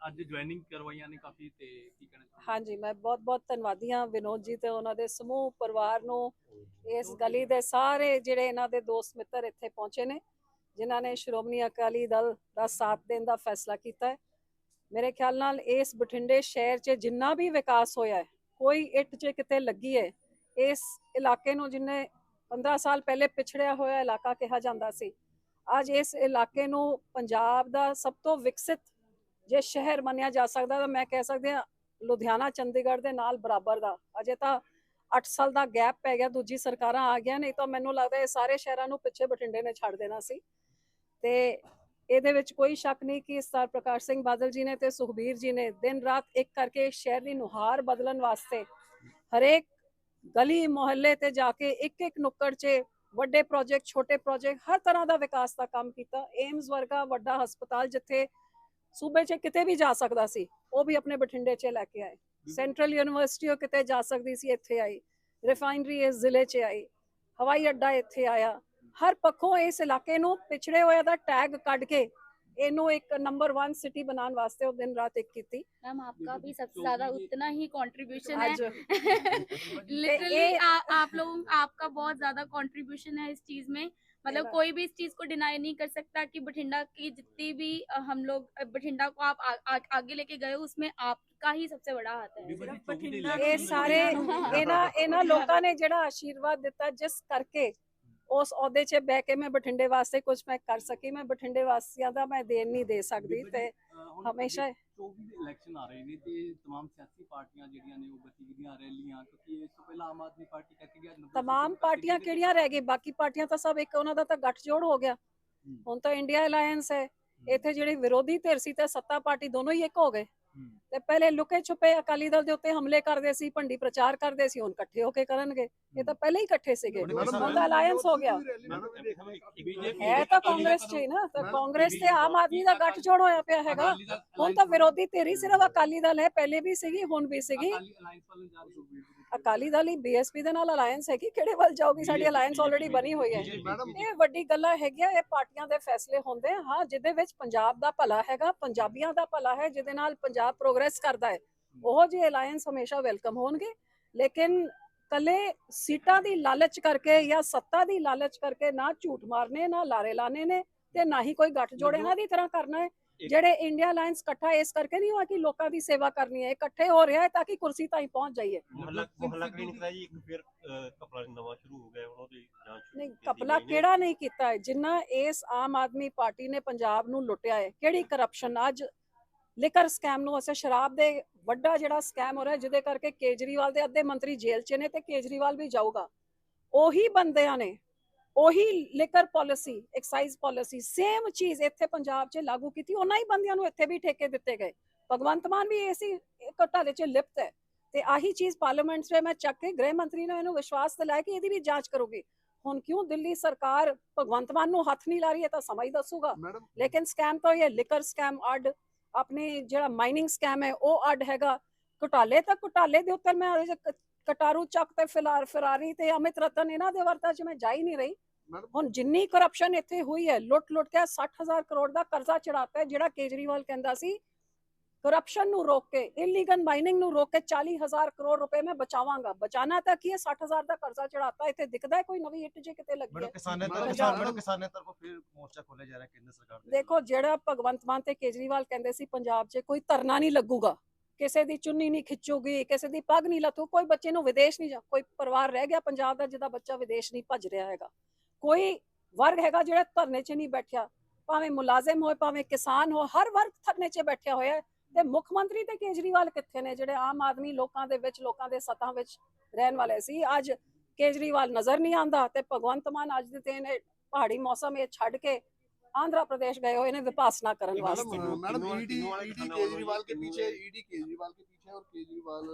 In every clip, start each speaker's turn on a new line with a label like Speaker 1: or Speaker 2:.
Speaker 1: ਅੱਜ ਜੁਆਇਨਿੰਗ ਕਰਵਾਈਆਂ ਨੇ ਕਾਫੀ ਤੇ ਕੀ ਕਹਿਣਾ ਚਾਹੁੰਦੇ
Speaker 2: ਹਾਂਜੀ, ਮੈਂ ਬਹੁਤ ਬਹੁਤ ਧੰਨਵਾਦੀ ਹਾਂ ਵਿਨੋਦ ਜੀ ਤੇ ਉਹਨਾਂ ਦੇ ਸਮੂਹ, ਪਰਿਵਾਰ ਨੂੰ ਇਸ ਗਲੀ ਦੇ ਸਾਰੇ ਜਿਹੜੇ ਇਹਨਾਂ ਦੇ ਦੋਸਤ ਮਿੱਤਰ ਇੱਥੇ ਪਹੁੰਚੇ ਨੇ, ਜਿਨ੍ਹਾਂ ਨੇ ਸ਼੍ਰੋਮਣੀ ਅਕਾਲੀ ਦਲ ਦਾ ਸਾਥ ਦੇਣ ਦਾ ਫੈਸਲਾ ਕੀਤਾ ਹੈ। ਮੇਰੇ ਖਿਆਲ ਨਾਲ ਇਸ ਬਠਿੰਡੇ ਸ਼ਹਿਰ 'ਚ ਜਿੰਨਾ ਵੀ ਵਿਕਾਸ ਹੋਇਆ ਹੈ, ਕੋਈ ਇੱਟ 'ਚ ਕਿਤੇ ਲੱਗੀ ਹੈ, ਇਸ ਇਲਾਕੇ ਨੂੰ ਜਿੰਨੇ 15 ਸਾਲ ਪਹਿਲੇ ਪਿਛੜਿਆ ਹੋਇਆ ਇਲਾਕਾ ਕਿਹਾ ਜਾਂਦਾ ਸੀ, ਅੱਜ ਇਸ ਇਲਾਕੇ ਨੂੰ ਪੰਜਾਬ ਦਾ ਸਭ ਤੋਂ ਵਿਕਸਿਤ ਜੇ ਸ਼ਹਿਰ ਮੰਨਿਆ ਜਾ ਸਕਦਾ ਤਾਂ ਮੈਂ ਕਹਿ ਸਕਦੀ ਹਾਂ ਲੁਧਿਆਣਾ, ਚੰਡੀਗੜ੍ਹ ਦੇ ਨਾਲ ਬਰਾਬਰ ਦਾ। ਅਜੇ ਤਾਂ 8 ਸਾਲ ਦਾ ਗੈਪ ਪੈ ਗਿਆ, ਦੂਜੀ ਸਰਕਾਰਾਂ ਆ ਗਿਆ ਨਹੀਂ ਤਾਂ ਮੈਨੂੰ ਲੱਗਦਾ ਇਹ ਸਾਰੇ ਸ਼ਹਿਰਾਂ ਨੂੰ ਪਿੱਛੇ ਬਠਿੰਡੇ ਨੇ ਛੱਡ ਦੇਣਾ ਸੀ। ਤੇ ਇਹਦੇ ਵਿੱਚ ਕੋਈ ਸ਼ੱਕ ਨਹੀਂ ਕਿ ਸਰ ਪ੍ਰਕਾਸ਼ ਸਿੰਘ ਬਾਦਲ ਜੀ ਨੇ ਤੇ ਸੁਖਬੀਰ ਜੀ ਨੇ ਦਿਨ ਰਾਤ ਇੱਕ ਕਰਕੇ ਸ਼ਹਿਰ ਦੀ ਨੁਹਾਰ ਬਦਲਣ ਵਾਸਤੇ ਹਰੇਕ ਗਲੀ, ਮੁਹੱਲੇ ਤੇ ਜਾ ਕੇ ਇੱਕ ਇੱਕ ਨੁੱਕੜ 'ਚ ਵੱਡੇ ਪ੍ਰੋਜੈਕਟ ਛੋਟੇ ਪ੍ਰੋਜੈਕਟ ਹਰ ਤਰ੍ਹਾਂ ਦਾ ਵਿਕਾਸ ਦਾ ਕੰਮ ਕੀਤਾ। ਏਮਸ ਵਰਗਾ ਵੱਡਾ ਹਸਪਤਾਲ ਜਿੱਥੇ ਸੂਬੇ 'ਚ ਕਿਤੇ ਵੀ ਜਾ ਸਕਦਾ ਸੀ ਉਹ ਵੀ ਆਪਣੇ ਬਠਿੰਡੇ 'ਚ ਲੈ ਕੇ ਆਏ। ਸੈਂਟਰਲ ਯੂਨੀਵਰਸਿਟੀ ਉਹ ਕਿਤੇ ਜਾ ਸਕਦੀ ਸੀ ਇੱਥੇ ਆਈ। ਰਿਫਾਈਨਰੀ ਇਸ ਜ਼ਿਲ੍ਹੇ 'ਚ ਆਈ। ਹਵਾਈ ਅੱਡਾ ਇੱਥੇ ਆਇਆ। ਹਰ ਪੱਖੋਂ ਇਸ ਇਲਾਕੇ ਨੂੰ ਪਿਛੜੇ ਹੋਇਆ ਦਾ ਟੈਗ ਕੱਢ ਕੇ ਇਹਨੂੰ ਇੱਕ ਨੰਬਰ 1 ਸਿਟੀ ਬਣਾਉਣ ਵਾਸਤੇ ਉਹ ਦਿਨ ਰਾਤ ਇੱਕ ਕੀਤੀ
Speaker 3: मैम आपका भी सबसे ज्यादा उतना ही कंट्रीब्यूशन है
Speaker 2: ਅੱਜ
Speaker 3: लिटरली
Speaker 2: ये-
Speaker 3: आप लोगों आपका बहुत ज्यादा कंट्रीब्यूशन है इस चीज में मतलब
Speaker 2: बात-
Speaker 3: कोई भी इस चीज को डिनाई नहीं कर सकता कि बठिंडा की जितनी भी अ, हम लोग अ, बठिंडा को आप आ, आ, आगे लेके गए हो उसमें आपका ही सबसे बड़ा हाथ है
Speaker 1: ਬੀਬਾ ਜੀ,
Speaker 4: ਸਿਰਫ
Speaker 1: ਚੌਵੀ ਦੇ
Speaker 4: ਬਠਿੰਡਾ
Speaker 1: election
Speaker 2: ਇਹ
Speaker 1: ਦੇ
Speaker 2: ਸਾਰੇ
Speaker 1: ਵਿੱਚ-
Speaker 2: ਇਹਨਾਂ ਇਹਨਾਂ ਲੋਕਾਂ ਨੇ ਜਿਹੜਾ ਆਸ਼ੀਰਵਾਦ ਦਿੱਤਾ ਜਿਸ ਕਰਕੇ ਉਸ ਅਹੁਦੇ 'ਚ ਬਹਿ ਕੇ ਮੈਂ ਬਠਿੰਡੇ ਵਾਸਤੇ ਕੁਝ ਮੈਂ ਕਰ ਸਕੀ ਮੈਂ ਬਠਿੰਡੇ ਵਾਸੀਆਂ ਦਾ ਮੈਂ ਦੇਣ ਨਹੀਂ ਦੇ ਸਕਦੀ
Speaker 1: ਬੀਬਾ
Speaker 2: ਤੇ
Speaker 1: ਜੀ, ਅਹ ਹੁਣ
Speaker 2: ਹਮੇਸ਼ਾ
Speaker 1: 24 ਦੇ ਇਲੈਕਸ਼ਨ ਆ ਰਹੇ ਨੇ ਤੇ तमाम ਸਿਆਸੀ ਪਾਰਟੀਆਂ ਜਿਹੜੀਆਂ ਨੇ ਉਹ ਗਤੀਵਿਧੀਆਂ ਰੈਲੀਆਂ ਕਿਉਂਕਿ ਇਸ ਤੋਂ ਪਹਿਲਾਂ ਆਮ ਆਦਮੀ ਪਾਰਟੀ ਕਹਿ ਗਿਆ 90
Speaker 2: ਤਮਾਮ ਪਾਰਟੀਆਂ ਕਿਹੜੀਆਂ ਰਹਿ ਗਈ ਬਾਕੀ ਪਾਰਟੀਆਂ ਤਾਂ ਸਭ ਇੱਕ ਉਹਨਾਂ ਦਾ ਤਾਂ ਗੱਠਜੋੜ ਹੋ ਗਿਆ ਹੁਣ ਤਾਂ ਇੰਡੀਆ ਅਲਾਈਅੰਸ ਹੈ ਇੱਥੇ ਜਿਹੜੀ ਵਿਰੋਧੀ ਧਿਰ ਸੀ ਤੇ ਸੱਤਾ ਪਾਰਟੀ ਦੋਨੋਂ ਹੀ ਇੱਕ ਹੋ ਗਏ
Speaker 1: ਹੂੰ।
Speaker 2: ਤੇ ਪਹਿਲੇ ਲੁਕੇ ਛੁਪੇ ਅਕਾਲੀ ਦਲ ਦੇ ਉੱਤੇ ਹਮਲੇ ਕਰਦੇ ਸੀ ਭੰਡੀ ਪ੍ਰਚਾਰ ਕਰਦੇ ਸੀ ਹੁਣ ਇਕੱਠੇ ਹੋ ਕੇ ਕਰਨਗੇ। ਇਹ ਤਾਂ ਪਹਿਲੇ ਹੀ ਇਕੱਠੇ ਸੀਗੇ। ਹੁਣ ਤਾਂ ਅਲਾਈਅੰਸ ਹੋ ਗਿਆ। ਹੈ ਤਾਂ ਕਾਂਗਰਸ ਚ ਹੀ ਨਾ ਤਾਂ ਕਾਂਗਰਸ ਤੇ ਆਮ ਆਦਮੀ ਦਾ ਗੱਠਜੋੜ ਹੋਇਆ ਪਿਆ ਹੈਗਾ। ਹੁਣ ਤਾਂ ਵਿਰੋਧੀ ਧਿਰ ਹੀ ਸਿਰਫ ਅਕਾਲੀ ਦਲ ਹੈ ਪਹਿਲੇ ਵੀ ਸੀਗੀ ਹੁਣ ਵੀ ਸੀਗੀ। ਅਕਾਲੀ ਦਲ ਹੀ ਬੀਐਸਪੀ ਦੇ ਨਾਲ ਅਲਾਈਅੰਸ ਹੈ ਕਿ ਕਿਹੜੇ ਵੱਲ ਜਾਊਗੀ? ਸਾਡੀ ਅਲਾਈਅੰਸ ਆਲਰੇਡੀ ਬਣੀ ਹੋਈ ਹੈ। ਇਹ ਵੱਡੀ ਗੱਲਾਂ ਹੈਗੀਆਂ ਇਹ ਪਾਰਟੀਆਂ ਦੇ ਫੈਸਲੇ ਹੁੰਦੇ। ਹਾਂ ਜਿਹਦੇ ਵਿੱਚ ਪੰਜਾਬ ਦਾ ਭਲਾ ਹੈਗਾ ਪੰਜਾਬੀਆਂ ਦਾ ਭਲਾ ਹੈ ਜਿਹਦੇ ਨਾਲ ਪੰਜਾਬ ਪ੍ਰੋਗਰੈਸ ਕਰਦਾ ਹੈ। ਉਹ ਜਿਹੇ ਅਲਾਈਅੰਸ ਹਮੇਸ਼ਾ ਵੈਲਕਮ ਹੋਣਗੇ। ਲੇਕਿਨ ਕੱਲੇ ਸੀਟਾਂ ਦੀ ਲਾਲਚ ਕਰਕੇ ਜਾਂ ਸੱਤਾ ਦੀ ਲਾਲਚ ਕਰਕੇ ਨਾ ਝੂਠ ਮਾਰਨੇ ਨਾ ਲਾਰੇ ਲਾਣੇ ਨੇ ਤੇ ਨਾ ਹੀ ਕੋਈ ਗੱਠ ਜੋੜ ਇਹਨਾਂ ਦੀ ਤਰ੍ਹਾਂ ਕਰਨਾ ਹੈ। ਜਿਹੜੇ ਇੰਡੀਆ ਅਲਾਈਅੰਸ ਇਕੱਠਾ ਇਸ ਕਰਕੇ ਨਹੀਂ ਹੋਇਆ ਕਿ ਲੋਕਾਂ ਦੀ ਸੇਵਾ ਕਰਨੀ ਹੈ ਇਕੱਠੇ ਹੋ ਰਿਹਾ ਹੈ ਤਾਂ ਕਿ ਕੁਰਸੀ ਤਾਈਂ ਪਹੁੰਚ ਜਾਈਏ।
Speaker 5: ਮੁਹੱਲਾ ਕਲੀਨਿਕ ਦਾ ਜੀ? ਇੱਕ ਫਿਰ ਕਪੜਾ ਨਵਾਂ ਸ਼ੁਰੂ ਹੋ ਗਿਆ ਉਹਦੀ ਜਾਂਚ
Speaker 2: ਨਹੀਂ ਕਪਲਾ। ਕਿਹੜਾ ਨਹੀਂ ਕੀਤਾ ਹੈ? ਜਿੰਨਾ ਇਸ ਆਮ ਆਦਮੀ ਪਾਰਟੀ ਨੇ ਪੰਜਾਬ ਨੂੰ ਲੁੱਟਿਆ ਹੈ ਕਿਹੜੀ ਕਰਪਸ਼ਨ ਅੱਜ ਲਿਕਰ ਸਕੈਮ ਨੂੰ ਅਸੇ ਸ਼ਰਾਬ ਦੇ ਵੱਡਾ ਜਿਹੜਾ ਸਕੈਮ ਹੋ ਰਿਹਾ ਜਿਹਦੇ ਕਰਕੇ ਕੇਜਰੀਵਾਲ ਦੇ ਅੱਧੇ ਮੰਤਰੀ ਜੇਲ੍ਹ 'ਚ ਨੇ ਤੇ ਕੇਜਰੀਵਾਲ ਵੀ ਜਾਊਗਾ। ਉਹੀ ਬੰਦਿਆਂ ਨੇ ਉਹੀ liquor policy excise policy same ਚੀਜ਼ ਇੱਥੇ ਪੰਜਾਬ 'ਚ ਲਾਗੂ ਕੀਤੀ ਉਹਨਾਂ ਹੀ ਬੰਦਿਆਂ ਨੂੰ ਇੱਥੇ ਵੀ ਠੇਕੇ ਦਿੱਤੇ ਗਏ। ਭਗਵੰਤ ਮਾਨ ਵੀ ਐਸੀ ਘਟਾਲੇ 'ਚ ਲਿਪਤ ਹੈ। ਤੇ ਆਹੀ ਚੀਜ਼ ਪਾਰਲੀਮੈਂਟ 'ਚ ਮੈਂ ਚੱਕ ਕੇ ਗ੍ਰਹਿ ਮੰਤਰੀ ਨੇ ਇਹਨੂੰ ਵਿਸ਼ਵਾਸ ਦਿਲਾਇਆ ਕਿ ਇਹਦੀ ਵੀ ਜਾਂਚ ਕਰੂਗੀ। ਹੁਣ ਕਿਉਂ ਦਿੱਲੀ ਸਰਕਾਰ ਭਗਵੰਤ ਮਾਨ ਨੂੰ ਹੱਥ ਨਹੀਂ ਲਾ ਰਹੀ ਹੈ ਤਾਂ ਸਮਾਂ ਹੀ ਦੱਸੂਗਾ। ਲੇਕਿਨ ਸਕੈਮ ਤਾਂ ਇਹ ਲਿਕਰ ਸਕੈਮ ਅੱਡ ਆਪਣੀ ਜਿਹੜਾ ਮਾਈਨਿੰਗ ਸਕੈਮ ਹੈ ਉਹ ਅੱਡ ਹੈਗਾ। ਘੁਟਾਲੇ ਤਾਂ ਘੁਟਾਲੇ ਦੇ ਉੱਤੇ ਮੈਂ ਕਟਾਰੂ ਚੱਕ ਤੇ ਫਿਲਾਰ ਫਰਾਰੀ ਤੇ ਅਮਿਤ ਰਤਨ ਇਹਨਾਂ ਦੇ ਵਰਤਾ ਚ ਮੈਂ ਜਾ ਹੀ ਨਹੀਂ ਰਹੀ। ਹੁਣ ਜਿੰਨੀ ਕਰਪਸ਼ਨ ਇੱਥੇ ਹੋਈ ਹੈ ਲੁੱਟ ਲੁੱਟ ਕੇ 60000 ਕਰੋੜ ਦਾ ਕਰਜ਼ਾ ਚੜਾਤਾ ਹੈ ਜਿਹੜਾ ਕੇਜਰੀਵਾਲ ਕਹਿੰਦਾ ਸੀ ਕਰਪਸ਼ਨ ਨੂੰ ਰੋਕ ਕੇ ਇਲੀਗਲ ਮਾਈਨਿੰਗ ਨੂੰ ਰੋਕ ਕੇ 40000 ਕਰੋੜ ਰੁਪਏ ਮੈਂ ਬਚਾਵਾਂਗਾ। ਬਚਾਣਾ ਤਾਂ ਕੀ ਹੈ? 60000 ਦਾ ਕਰਜ਼ਾ ਚੜਾਤਾ ਇੱਥੇ ਦਿਖਦਾ ਕੋਈ ਨਵੀਂ ਇੱਟ ਜੇ ਕਿਤੇ ਲੱਗੀ ਹੈ?
Speaker 6: ਕਿਸਾਨਾਂ ਤਰਫ ਮੈਡਮ ਕਿਸਾਨਾਂ ਤਰਫੋਂ ਫਿਰ ਮੋਰਚਾ ਖੋਲਿਆ ਜਾ ਰਿਹਾ ਕੇਂਦਰ ਸਰਕਾਰ ਦੇ
Speaker 2: ਦੇਖੋ ਜਿਹੜਾ ਭਗਵੰਤ ਮਾਨ ਤੇ ਕੇਜਰੀਵਾਲ ਕਹਿੰਦੇ ਸੀ ਪੰਜਾਬ 'ਚ ਕੋਈ ਧਰਨਾ ਨਹੀਂ ਲੱਗੂਗਾ। ਕਿਸੇ ਦੀ ਚੁੰਨੀ ਨਹੀਂ ਖਿੱਚੂਗੀ ਕਿਸੇ ਦੀ ਪੱਗ ਨਹੀਂ ਲੱਥੂ ਕੋਈ ਬੱਚੇ ਨੂੰ ਵਿਦੇਸ਼ ਨਹੀਂ ਜਾ ਕੋਈ ਪਰਿਵਾਰ ਰਹਿ ਗਿਆ ਪੰਜਾਬ ਦਾ ਜਿਹਦਾ ਬੱਚਾ ਵਿਦੇਸ਼ ਨਹੀਂ ਭੱਜ ਰਿਹਾ ਹੈਗਾ। ਕੋਈ ਵਰਗ ਹੈਗਾ ਜਿਹੜਾ ਧਰਨੇ 'ਚ ਨਹੀਂ ਬੈਠਿਆ। ਭਾਵੇਂ ਮੁਲਾਜ਼ਮ ਹੋਏ ਭਾਵੇਂ ਕਿਸਾਨ ਹੋ ਹਰ ਵਰਗ ਧਰਨੇ 'ਚ ਬੈਠਿਆ ਹੋਇਆ ਹੈ। ਤੇ ਮੁੱਖ ਮੰਤਰੀ ਤੇ ਕੇਜਰੀਵਾਲ ਕਿੱਥੇ ਨੇ? ਜਿਹੜੇ ਆਮ ਆਦਮੀ ਲੋਕਾਂ ਦੇ ਵਿੱਚ ਲੋਕਾਂ ਦੇ ਸਤਾਂ ਵਿੱਚ ਰਹਿਣ ਵਾਲੇ ਸੀ। ਅੱਜ ਕੇਜਰੀਵਾਲ ਨਜ਼ਰ ਨਹੀਂ ਆਂਦਾ ਤੇ ਭਗਵੰਤ ਮਾਨ ਅੱਜ ਦੇ ਤੇ ਨੇ ਪਹਾੜੀ ਮੌਸਮ ਇਹ ਛੱਡ ਕੇ ਆਂਧਰਾ ਪ੍ਰਦੇਸ਼ ਗਏ ਹੋਏ ਨੇ ਵਿਪਾਸਨਾ
Speaker 5: ਕਰਨ
Speaker 2: ਵਾਸਤੇ।
Speaker 4: ਮੈਡਮ ਈਡੀ
Speaker 5: ਈਡੀ
Speaker 4: ਕੇਜਰੀਵਾਲ
Speaker 5: ਕੇ
Speaker 4: ਪਿੱਛੇ
Speaker 5: ਈਡੀ
Speaker 4: ਕੇਜਰੀਵਾਲ के पीछे और केजरीवाल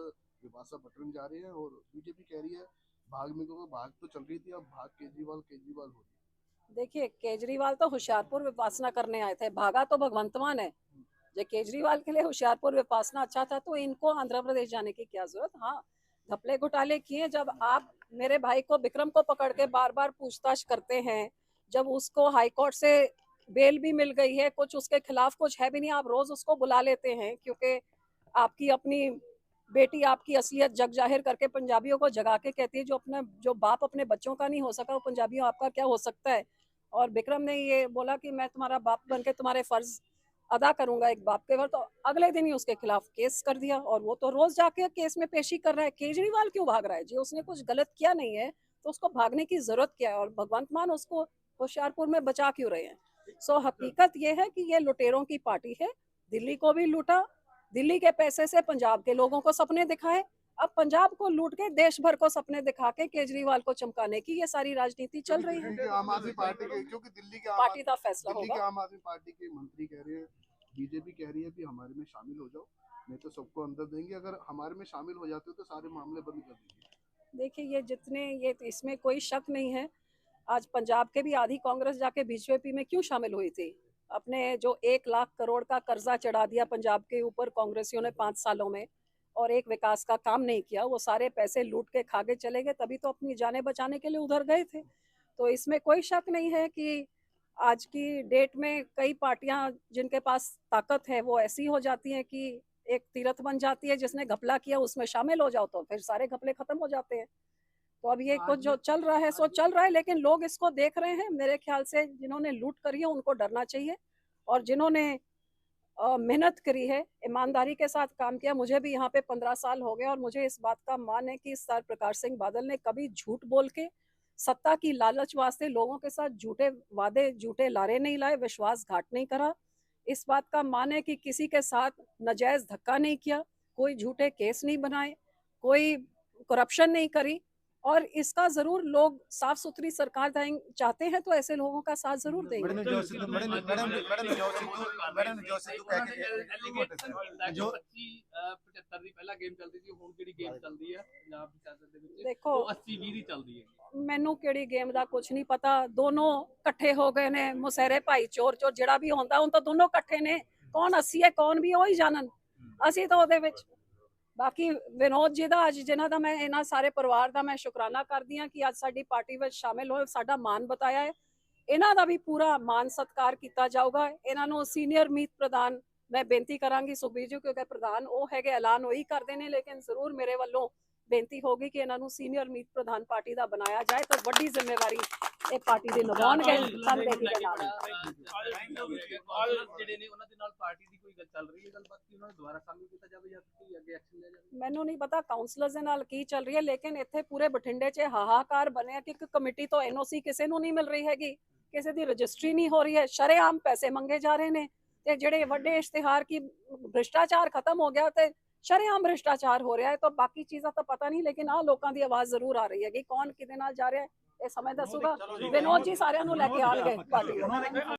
Speaker 4: विपासा पटरन जा रहे हैं और बीजेपी कह रही है भाग में क्योंकि भाग तो चल रही थी अब भाग केजरीवाल केजरीवाल हो रही
Speaker 2: देखिए केजरीवाल तो होशियारपुर विपासना करने आए थे भागा तो भगवंत मान जो केजरीवाल के लिए होशियारपुर विपासना अच्छा था तो इनको आंध्र प्रदेश जाने की क्या ज़रूरत? हाँ घपले घोटाले किए जब आप मेरे भाई को, विक्रम को पकड़ के बार बार पूछताछ करते हैं, जब उसको हाईकोर्ट से बेल भी मिल गई है, कुछ उसके खिलाफ कुछ है भी नहीं, आप रोज उसको बुला लेते हैं, क्योंकि आपकी अपनी बेटी, आपकी असलियत जग ज़ाहिर करके पंजाबियों को जगा के कहती है, जो अपना, जो बाप अपने बच्चों का नहीं हो सका, वो पंजाबियों आपका क्या हो सकता है? और विक्रम ने ये बोला कि मैं तुम्हारा बाप बन के तुम्हारे फ़र्ज़ अदा करूँगा एक बाप के घर तो अगले दिन ही उसके खिलाफ केस कर दिया और वो तो रोज जाके केस में पेशी कर रहा है। केजरीवाल क्यों भाग रहा है जी? उसने कुछ गलत किया नहीं है तो उसको भागने की ज़रूरत क्या है? और भगवंत मान उसको होशियारपुर में बचा क्यों रहे हैं? सो हकीकत ये है कि ये लुटेरों की पार्टी है। दिल्ली को भी लूटा, दिल्ली के पैसे से पंजाब के लोगों को सपने दिखाए अब पंजाब को लूट के देश भर को सपने दिखा के केजरीवाल को चमकाने की ये सारी राजनीति चल रही है।
Speaker 4: आम आदमी पार्टी के क्योंकि दिल्ली के
Speaker 2: पार्टी का फैसला होगा।
Speaker 4: आम आदमी पार्टी के मंत्री कह रहे हैं बीजेपी कह रही है कि हमारे में शामिल हो जाओ नहीं तो सबको अंदर देंगे। अगर हमारे में शामिल हो जाते हो तो सारे मामले बंद कर देंगे
Speaker 2: देखिए ये जितने ये इसमें कोई शक नहीं है। आज पंजाब के भी आधी कांग्रेस जाके बीजेपी में क्यों शामिल हुई थी? अपने जो एक लाख करोड़ का कर्जा चढ़ा दिया पंजाब के ऊपर कांग्रेसियों ने पाँच सालों में। और एक विकास का काम नहीं किया वो सारे पैसे लूट के खा के चले गए तभी तो अपनी जाने बचाने के लिए उधर गए थे। तो इसमें कोई शक नहीं है कि आज की डेट में कई पार्टियाँ जिनके पास ताकत है वो ऐसी हो जाती हैं कि एक तीरथ बन जाती है जिसने घपला किया उसमें शामिल हो जाओ तो फिर सारे घपले खत्म हो जाते हैं। तो अब ये कुछ जो चल रहा है सो चल रहा है लेकिन लोग इसको देख रहे हैं। मेरे ख्याल से जिन्होंने लूट करी है उनको डरना चाहिए। और जिन्होंने मेहनत करी है, ईमानदारी के साथ काम किया। मुझे भी यहाँ पे पंद्रह साल हो गए और मुझे इस बात का मान है कि सर प्रकाश सिंह बादल ने कभी झूठ बोल के, सत्ता की लालच वास्ते लोगों के साथ झूठे वादे, झूठे लारे नहीं लाए, विश्वासघात नहीं करा। इस बात का मान है कि किसी के साथ नजायज धक्का नहीं किया, कोई झूठे केस नहीं बनाए, कोई करप्शन नहीं करी। और इसका जरूर लोग साफ सुथरी सरकार दें- चाहते हैं तो ऐसे लोगों का साथ जरूर देंगे
Speaker 6: madam Navjot Sidhu madam madam madam Navjot Sidhu madam Navjot Sidhu ਕਹਿ ਕੇ ਗਏ
Speaker 1: ਜੋ
Speaker 6: ਜੋ
Speaker 1: 75 ਦੀ ਪਹਿਲਾਂ ਗੇਮ ਚੱਲਦੀ ਸੀ ਹੁਣ ਜਿਹੜੀ ਗੇਮ ਚੱਲਦੀ ਹੈ ਪੰਜਾਬ ਦੀ ਸਿਆਸਤ ਦੇ ਵਿੱਚ
Speaker 2: ਦੇਖੋ
Speaker 1: ਉਹ 80 20 ਦੀ ਚੱਲਦੀ ਹੈ
Speaker 2: ਮੈਨੂੰ ਕਿਹੜੀ ਗੇਮ ਦਾ ਕੁਝ ਨਹੀਂ ਪਤਾ ਦੋਨੋਂ ਇਕੱਠੇ ਹੋ ਗਏ ਨੇ ਮੁਸਹਿਰੇ ਭਾਈ ਚੋਰ ਚੋਰ ਜਿਹੜਾ ਵੀ ਹੁੰਦਾ ਹੁਣ ਤਾਂ ਦੋਨੋਂ ਇਕੱਠੇ ਨੇ ਕੌਣ ਅੱਸੀ ਹੈ ਕੌਣ ਵੀ ਉਹੀ ਜਾਣਨ ਅਸੀਂ ਤਾਂ ਉਹਦੇ ਵਿੱਚ ਬਾਕੀ ਵਿਨੋਦ ਜੀ ਦਾ ਅੱਜ ਜਿਨ੍ਹਾਂ ਦਾ ਮੈਂ, ਇਹਨਾਂ ਸਾਰੇ ਪਰਿਵਾਰ ਦਾ ਮੈਂ ਸ਼ੁਕਰਾਨਾ ਕਰਦੀ ਹਾਂ ਕਿ ਅੱਜ ਸਾਡੀ ਪਾਰਟੀ ਵਿੱਚ ਸ਼ਾਮਿਲ ਹੋਏ, ਸਾਡਾ ਮਾਨ ਬਤਾਇਆ ਹੈ। ਇਹਨਾਂ ਦਾ ਵੀ ਪੂਰਾ ਮਾਨ ਸਤਿਕਾਰ ਕੀਤਾ ਜਾਊਗਾ। ਇਹਨਾਂ ਨੂੰ ਸੀਨੀਅਰ ਮੀਤ ਪ੍ਰਧਾਨ ਮੈਂ ਬੇਨਤੀ ਕਰਾਂਗੀ ਸੁਖਬੀਰ ਜੀ, ਕਿਉਂਕਿ ਪ੍ਰਧਾਨ ਉਹ ਹੈਗੇ, ਐਲਾਨ ਉਹੀ ਕਰਦੇ ਨੇ, ਲੇਕਿਨ ਜ਼ਰੂਰ ਮੇਰੇ ਵੱਲੋਂ ਬੇਨਤੀ ਹੋਗੀ ਕਿ ਇਹਨਾਂ ਨੂੰ ਸੀਨੀਅਰ ਮੀਤ ਪ੍ਰਧਾਨ ਪਾਰਟੀ ਦਾ ਬਣਾਇਆ ਜਾਏ ਤਾਂ ਵੱਡੀ ਜ਼ਿੰਮੇਵਾਰੀ ਇਹ ਪਾਰਟੀ ਦੇ ਨਿਭਾਉਣਗੇ ਸਭ ਬੇਟੀ ਦੇ ਨਾਲ।
Speaker 1: ਜਿਹੜੇ ਨੇ ਉਹਨਾਂ ਦੇ ਨਾਲ ਪਾਰਟੀ ਦੀ ਕੋਈ ਗੱਲ ਚੱਲ ਰਹੀ ਹੈ ਗੱਲਬਾਤ ਕਿ ਉਹਨਾਂ ਨੂੰ ਦੁਬਾਰਾ ਸ਼ਾਮਿਲ ਕੀਤਾ ਜਾਵੇ ਜਾਂ ਕੋਈ ਅੱਗੇ ਐਕਸ਼ਨ ਲਿਆ ਜਾਵੇ?
Speaker 2: ਮੈਨੂੰ ਨਹੀਂ ਪਤਾ ਕਾਉਂਸਲਰਸ ਦੇ ਨਾਲ ਕੀ ਚੱਲ ਰਹੀ ਹੈ ਲੇਕਿਨ ਇੱਥੇ ਪੂਰੇ ਬਠਿੰਡੇ 'ਚ ਹਾਹਾਕਾਰ ਬਣਿਆ ਕਿ ਇੱਕ ਕਮੇਟੀ ਤੋਂ ਐਨਓਸੀ ਕਿਸੇ ਨੂੰ ਨਹੀਂ ਮਿਲ ਰਹੀ ਹੈਗੀ ਕਿਸੇ ਦੀ ਰਜਿਸਟਰੀ ਨਹੀਂ ਹੋ ਰਹੀ ਹੈ ਸ਼ਰੇਆਮ ਪੈਸੇ ਮੰਗੇ ਜਾ ਰਹੇ ਨੇ ਤੇ ਜਿਹੜੇ ਵੱਡੇ ਇਸ਼ਤਿਹਾਰ ਕੀ ਭ੍ਰਿਸ਼ਟਾਚਾਰ ਖਤਮ ਹੋ ਗਿਆ ਤੇ ਸ਼ਰੇਆਮ ਭ੍ਰਿਸ਼ਟਾਚਾਰ ਹੋ ਰਿਹਾ ਹੈ ਤਾਂ ਬਾਕੀ ਚੀਜ਼ਾਂ ਤਾਂ ਪਤਾ ਨਹੀਂ ਲੇਕਿਨ ਆ ਲੋਕਾਂ ਦੀ ਆਵਾਜ਼ ਜ਼ਰੂਰ ਆ ਰਹੀ ਹੈ ਕਿ ਕੌਣ ਕਿਹਦੇ ਨਾਲ ਜਾ ਰਿਹਾ ਹੈ। ਇਹ ਸਮੇਂ ਦੱਸੂਗਾ। ਵਿਨੋਦ ਜੀ ਸਾਰਿਆਂ ਨੂੰ ਲੈ ਕੇ ਆਣਗੇ ਪਾਰਟੀ